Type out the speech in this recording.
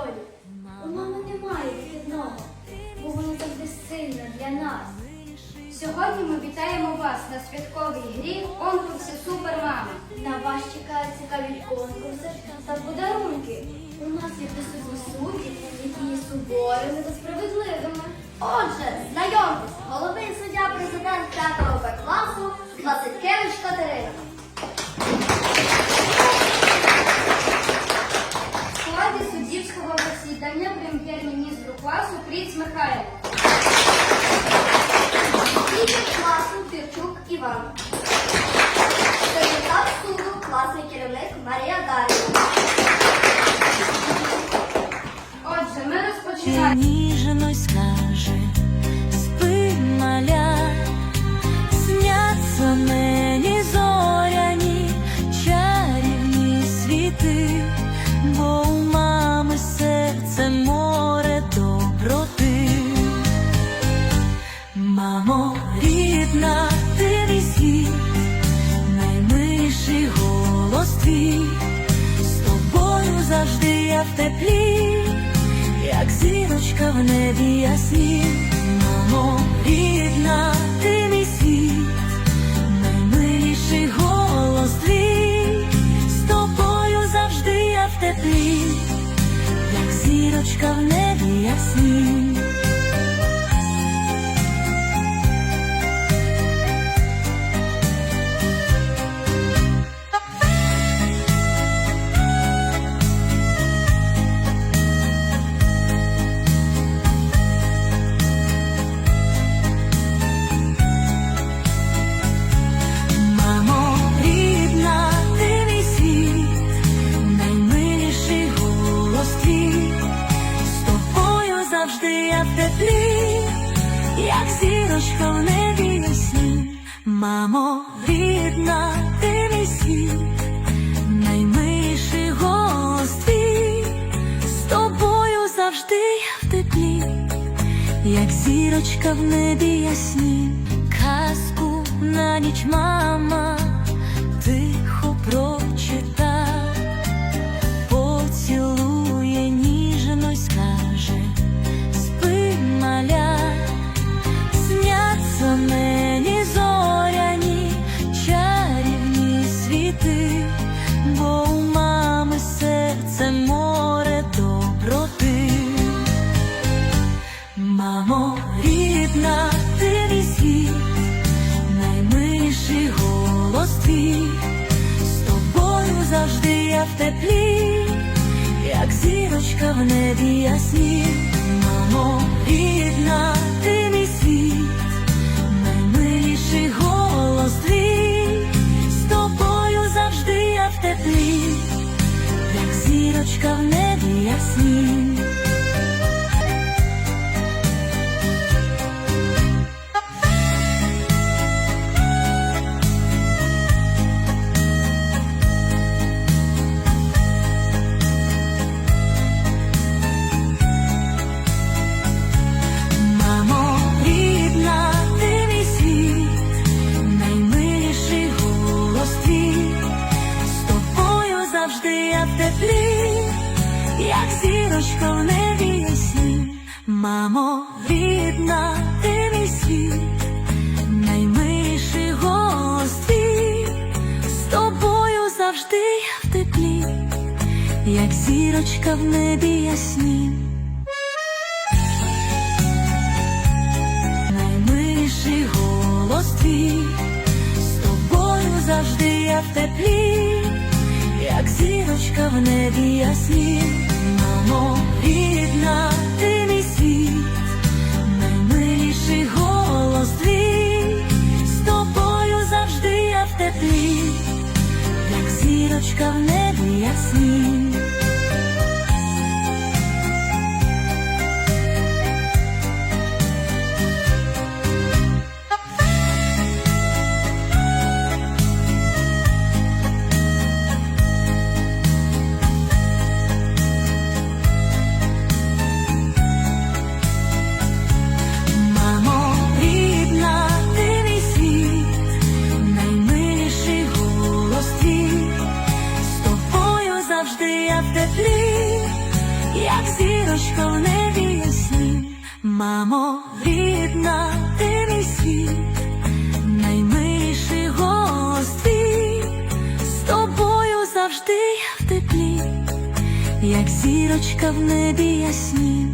Дарунок. У мами немає вихідного, бо вона завжди сильна для нас. Сьогодні ми вітаємо вас на святковій грі конкурсі Супермами. На вас чекають цікаві конкурси та подарунки. У нас є присутні судді, які є суворими та справедливими. Отже, знайомтесь, головний суддя президент 5 Б класу Василькевич Катерина. Михайло. Лідер класу Пірчук Іван. Секретар суду класний керівник Марія Дар'я. Отже, ми розпочинаємо. ніжно скаже, теплі, як зірочка в небі ясні, мамо, рідна, ти мій світ, наймиліший голос твій, з тобою завжди я в теплі, як зірочка в небі ясні. Зірочка в небі. Мамо, рідна, ти мій світ, наймиліший голос з тобою завжди я в теплі як зірочка в небі ясні, казку на ніч мама тихо прочита, ясні. Мамо, рідна, світ, наймиліший голос твій, з тобою завжди я в як зірочка в небі ясні. Мамо, рідна, ти мій світ, наймиліший голос твій, з тобою завжди я в теплі, як зірочка в небі ясні. Наймиліший голос твій, з тобою завжди я в теплі, як зірочка в небі ясні, мамо, рідна, ти наймиліший голос твій, з тобою завжди я в теплі, як зірочка в небі ясні. Мамо, я в теплі, як зірочка в небі ясні. Мамо, рідна, ти мій світ, наймиліший голос твій, з тобою завжди я в теплі, як зірочка в небі ясні.